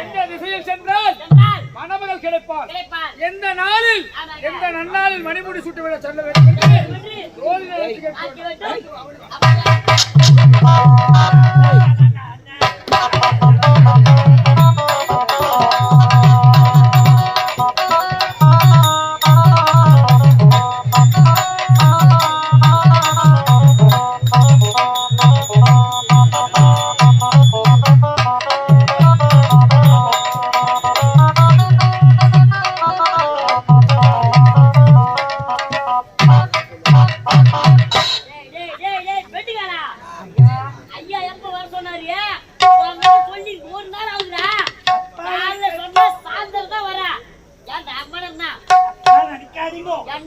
எந்த திசையில் சென்றால் மணமகள் கிடைப்பார் எந்த நாளில்? எந்த நன்னாளில் மணிமுடி சுட்டுவிட செல்ல வேண்டும் என்று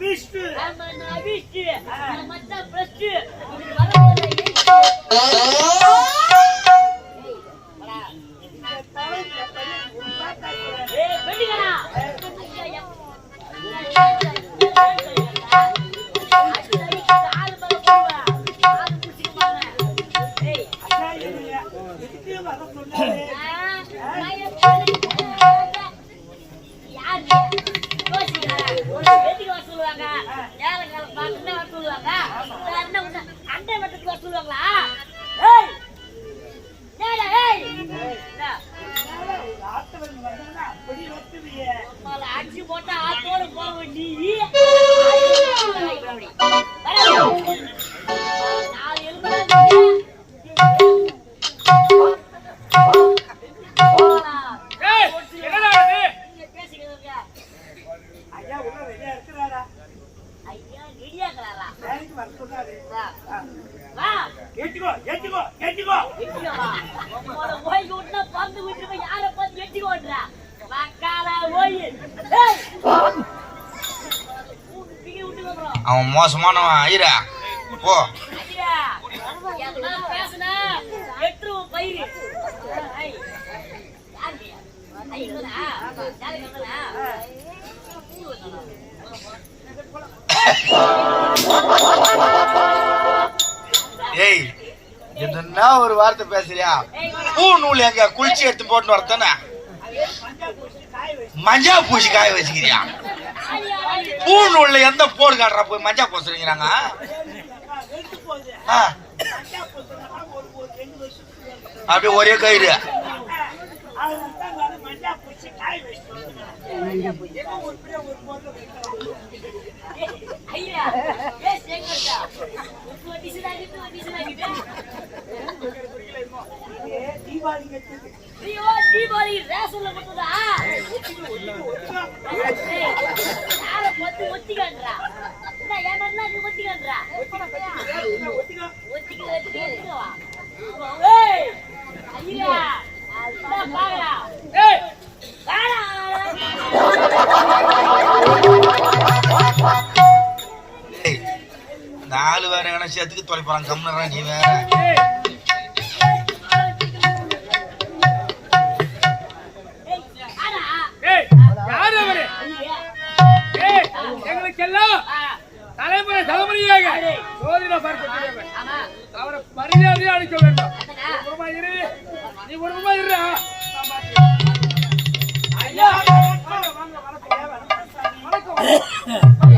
பிஸ்ட் ஆமா நான் பிஸ்ட் நான் மத்த பிரஸ்ட் அவன் மோசமானவன் ஐயரா. போ. ஏய் என்ன ஒரு வார்த்தை பேசுறியா? பூ நூல் எங்க குளிச்சு எடுத்து போட்டு வரத்தானே? மஞ்சா பூசி காய வச்சுக்கிறியா? பூநூல்ல எந்த போடு காட்டுறா போய் மஞ்சா பூசுறீங்கிறாங்க அப்படி ஒரே கயிறு. தீபாவளி தீபாவளி ரேஷன்ல மட்டும்டா யார பத்து ஒத்திக்கன்றா? என்ன ஏன்னா நீ ஒத்திக்கன்றா? ஒத்திக்க ஒத்திக்க ஒத்திக்கவா? ஏய் ஐயா அதான் பாக்கறா ஏய்! வாடா நாலு வேற நினைச்சதுக்கு தொலைப்பாங்க கம்னரா நீ வேற. எல்லாம் தலைமுறை தலைமுறையாக சோதனை பார்க்கக்கூடியவர் அவரை மரியாதையை அனுப்ப வேண்டும் குடும்பமா இரு நீ குடும்பமா ஐயா வணக்கம் வணக்கம்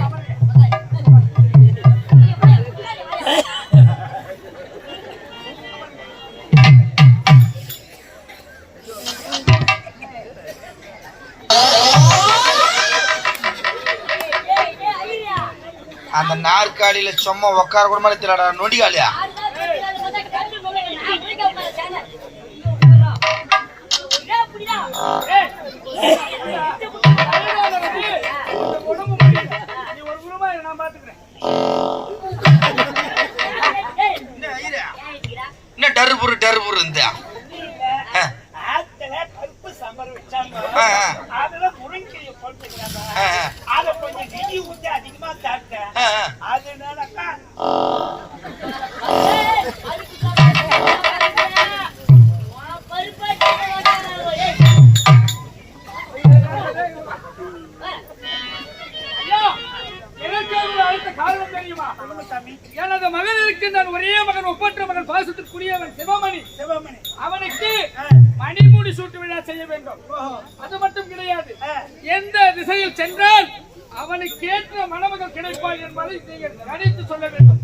ಗಾಡಿಲಿ ಚೊಮ್ಮ ಒಕ್ಕಾರ ಕೂಡ ಮಾಡ್ತಿಲ್ಲ ನೋಡಿಗಾಲಿಯಾ மணமகள் கிடைப்பாள் என்பதை நீங்கள் கணித்து சொல்ல வேண்டும்.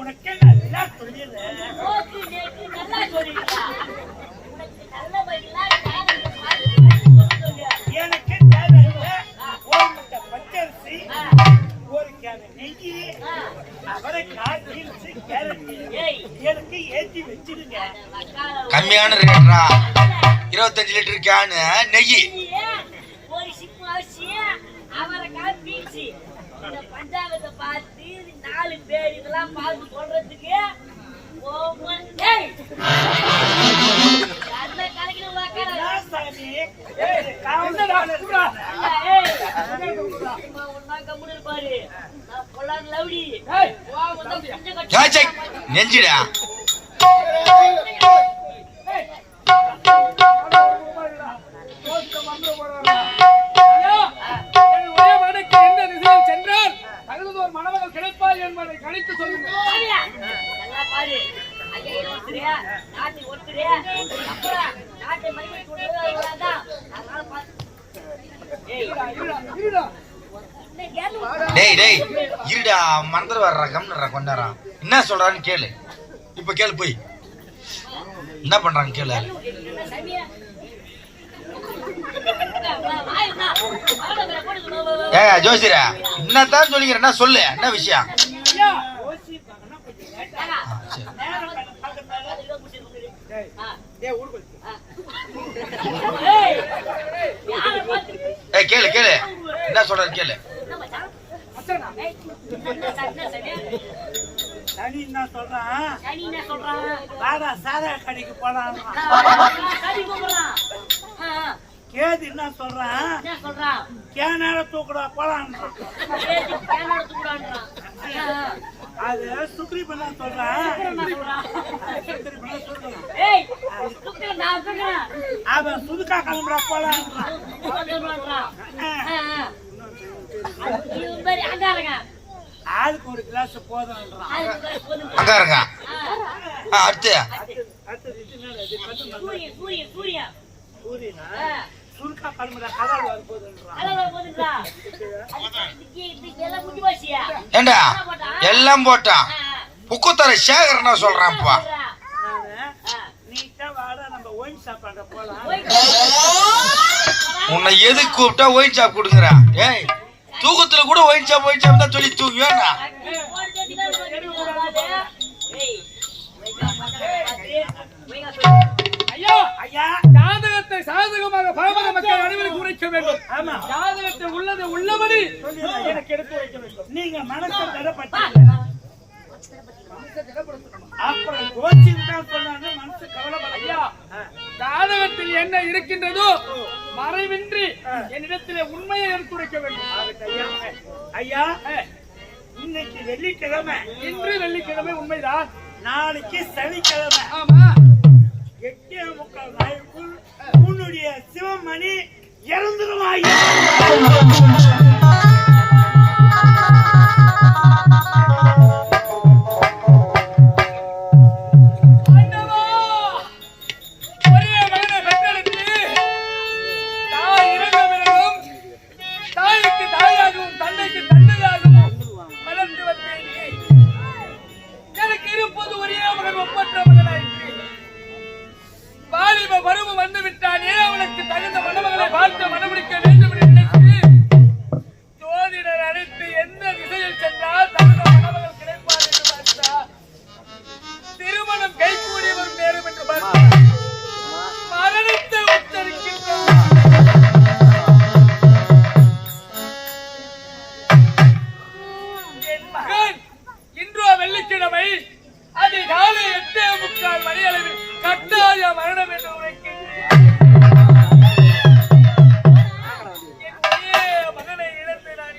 உனக்கே நல்லா நேக்கு நல்லா சொல்லியா? எனக்கு தேவை. ஒரு முட்டை பச்சரிசி ஒரு கேன நெய் அவரைக்காய் பீன்ஸ் கேரட் ஏய், எனக்கு ஏற்றி வச்சிருங்க. கம்மியான ரேட்ரா இருபத்தஞ்சு லிட்டர் கேனு நெய் ஊத்தியே, ஒரு சிப்பு அரிசி, அவரைக்காய் பீன்ஸ். இந்த பஞ்சாங்கத்தை பார்த்து நாலு பேர் இதெல்லாம் பார்த்து சொல்றதுக்கு ஒவ்வொரு- டேய் டேய் இருடா மறந்துட வர்றா கம்னுறா என்ன சொல்றான்னு கேளு. இப்ப கேளு போய். என்ன பண்றாங்க கேளு. ஏ ஜோசிரா என்னத்தான் சொல்லிக்கிறேன் என்ன சொல்லு என்ன விஷயம்? கேளு கேளு என்ன சொல்றாரு கேளு? சனி என்ன சொல்றான்? வாடா சாரா கடைக்கு. கேது என்ன சொல்றான் சொல்றான்? கேனால தூக்குடா போலாம் அது சுக்ரீப் என்ன சொல்றான். அவன் சுதுக்கா கிளம்புறா அங்காரங்க. ஆளுக்கு ஒரு கிளாஸ் அதுக்கு போதும். அங்க அடுத்து? இது கட்டு மரம். சூரியன், சுருக்கா வர போதுன்றான் முடிஞ்சு போச்சியா? ஏண்டா? எல்லாம் போட்டான். புக்குத்தர சேகரனா சொல்றான்ப்பா சொல்றா. நானு உன்னை எதுக்கு கூப்பிட்டா ஒயின் ஷாப் கொடுக்குறா? ஏய் தூக்கத்துல கூட ஒயின் ஷாப் ஒயின் ஷாப் தான் சொல்லி தூங்குவேண்ணா ஐயா, ஐயா. ஜாதகத்தை சாதகமாக பாமர மக்கள் அனைவருக்கும் உரைக்க வேண்டும். ஆமா. ஜாதகத்தை உள்ளதை உள்ளபடி. எனக்கு எடுத்து வைக்க வேண்டும். நீங்க மனசை திடப்பட்டீங்க. அப்புறம் கோச்சிங் தான் சொன்னாங்க மனசு கவலைப்பட ஐயா ஜாதகத்தில் என்ன இருக்கின்றதோ மறைவின்றி என்னிடத்திலே உண்மையை எடுத்துரைக்க வேண்டும். ஐயா. இன்னைக்கு வெள்ளிக்கிழமை. இன்று வெள்ளிக்கிழமை உண்மைதான். நாளைக்கு சனிக்கிழமை. ஆமா. எட்டே முக்கால் நாளுக்குள் உன்னுடைய சிவமணி இறந்துருவாயா வெள்ளிக்கிழமை அதிகாலை எட்டே முக்கால் மணி அளவில் கட்டாய மரணம் என்று உரைக்கின்றேன். மகனை இழந்து நான்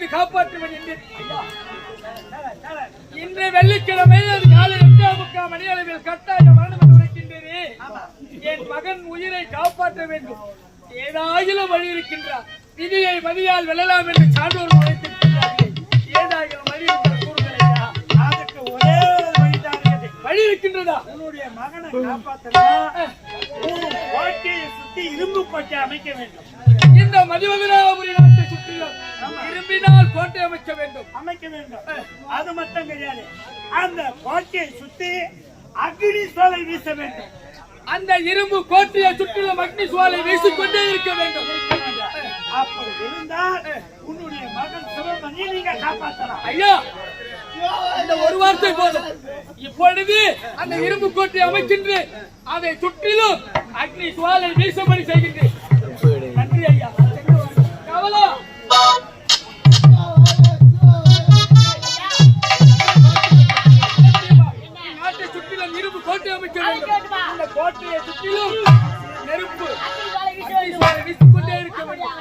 இருந்து காப்பாற்றுவன் இன்று வெள்ளிக்கிழமை அது காலை எட்டே முக்கால் மணி அளவில் கட்டாய மரணம் உரைக்கின்றேனே என் மகன் உயிரை காப்பாற்ற வேண்டும். ஏதாயிலும் வழி இருக்கின்றார். விதியை மதியால் வெல்லலாம் என்று சான்றோர் உழைத்திருக்கிறார்கள் ஏதாயிலும் வழி அதற்கு ஒரே வழி இருக்கின்றதா? உன்னுடைய மகனை காப்பாற்றலாம் சுத்தி இரும்பு பட்டை அமைக்க வேண்டும். இந்த மதிவதினாபுரி நாட்டு சுற்றிலும் இரும்பினால் கோட்டை அமைக்க வேண்டும். அமைக்க வேண்டும். அது மட்டும் கிடையாது. அந்த கோட்டையை சுத்தி அக்னி சோலை வீச வேண்டும். அந்த இரும்பு கோட்டையை சுற்றிலும் அக்னி சுவாலை வீசிக்கொண்டே இருக்க வேண்டும். அப்படி இருந்தால் உன்னுடைய மகன் சிவமணி நீங்க காப்பாற்றலாம். ஐயா அந்த ஒரு வார்த்தை போதும். இப்பொழுது அந்த இரும்பு கோட்டை அமைக்கின்றேன் அதை சுற்றிலும் அக்னி சுவாலை வீசும்படி செய்கின்றேன். நன்றி ஐயா. கவலா வேண்டும். அந்த கோட்டையை சுற்றிலும் நெருப்பு. அக்னி சுவாலை வீசிக்கொண்டே இருக்க வேண்டும்.